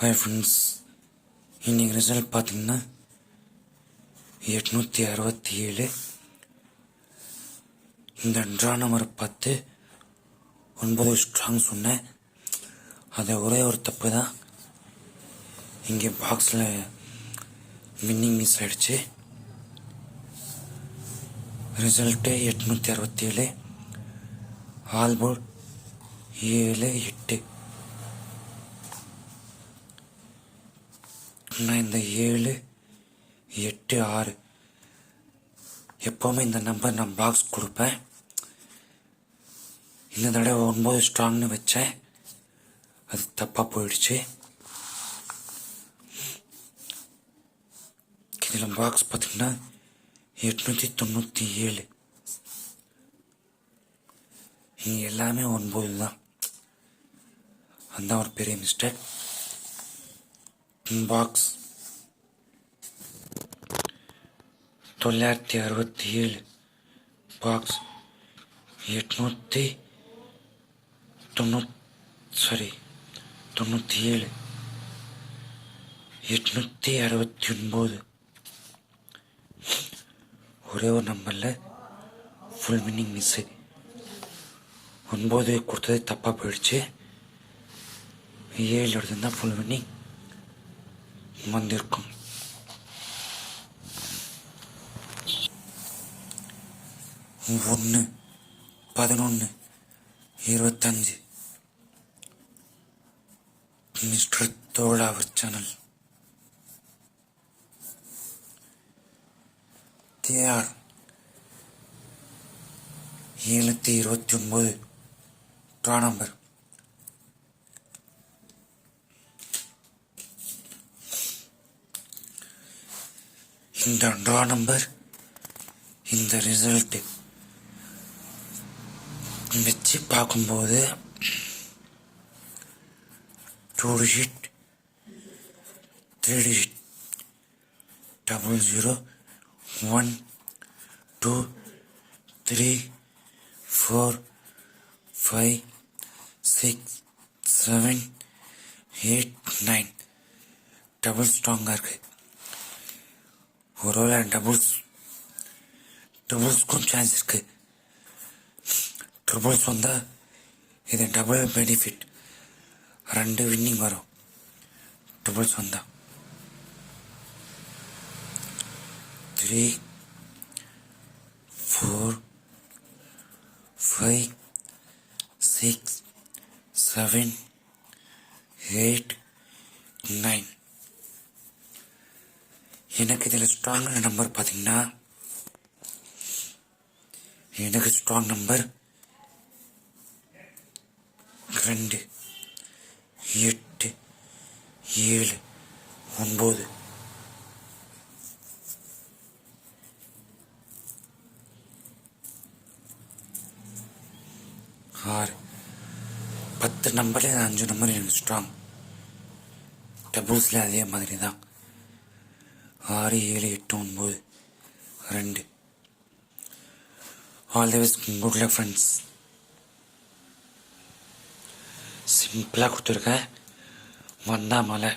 Hi friends இன்னைக்கு result பார்த்தீங்கன்னா எட்நூற்றி அறுபத்தி ஏழு இந்த ட்ரா நம்பர் பத்து. ஒன்பது ஸ்ட்ராங் சொன்னேன். அது ஒரே ஒரு தப்பு தான். இங்கே பாக்ஸில் வின்னிங் மிஸ் ஆயிடுச்சு. ரிசல்ட்டு எட்நூற்றி அறுபத்தி ஏழு ஆல்போர்ட் ஏழு எட்டு. நான் இந்த ஏழு எட்டு ஆறு. எப்போவுமே இந்த நம்பர் நான் பாக்ஸ் கொடுப்பேன். இந்த தடவை ஒன்பது ஸ்ட்ராங்னு வச்சேன். அது தப்பாக போயிடுச்சு. இதில் பாக்ஸ் பார்த்தீங்கன்னா எட்நூற்றி தொண்ணூற்றி ஏழு. இங்கே எல்லாமே ஒன்பது தான் அதுதான் ஒரு பெரிய மிஸ்டேக் பாக்ஸ் தொள்ளாயிரத்தி அறுபத்தி ஏழு பாக்ஸ் எட்நூற்றி தொண்ணூத் சாரி தொண்ணூற்றி ஏழு. எட்நூற்றி அறுபத்தி ஒன்பது. ஒரே ஒரு நம்பரில் ஃபுல் மீனிங் மிஸ்ஸு ஒன்பது கொடுத்தது தப்பாக போயிடுச்சு. ஏழு எடுத்துருந்தா ஃபுல் மீனிங் வந்திருக்கும். ஒன்று பதினொன்று இருபத்தஞ்சு. Mister தோழாவர் channel. தேர் ஏழுநூற்றி இருபத்தி ஒன்பது ட்ரா நம்பர் இந்த ட்ரா நம்பர் இந்த ரிசல்ட்டு வச்சு பார்க்கும்போது two digit three digit double zero one two three four five six seven eight nine double ஸ்ட்ராங்காக இருக்குது ஒருவேளை டபுள்ஸ் டபுள்ஸ்க்கும் சான்ஸ் இருக்கு. ட்ரிபிள்ஸ் வந்தால் இது டபுள் பெனிஃபிட் ரெண்டு வின்னிங் வரும். ட்ரிபிள்ஸ் வந்தால் three four five six seven eight nine எனக்கு இதில் ஸ்ட்ராங்கான நம்பர் பார்த்தீங்கன்னா எனக்கு ஸ்ட்ராங் நம்பர் ரெண்டு எட்டு ஏழு ஒன்பது. ஆறு. பத்து நம்பர்ல அஞ்சு நம்பர் எனக்கு ஸ்ட்ராங் டபுள்ஸில் அதே மாதிரி தான் ஆறு ஏழு எட்டு ஒன்பது ரெண்டு. All the best good luck friends சிம்பிளாக கொடுத்துருக்கேன் வந்தா மலை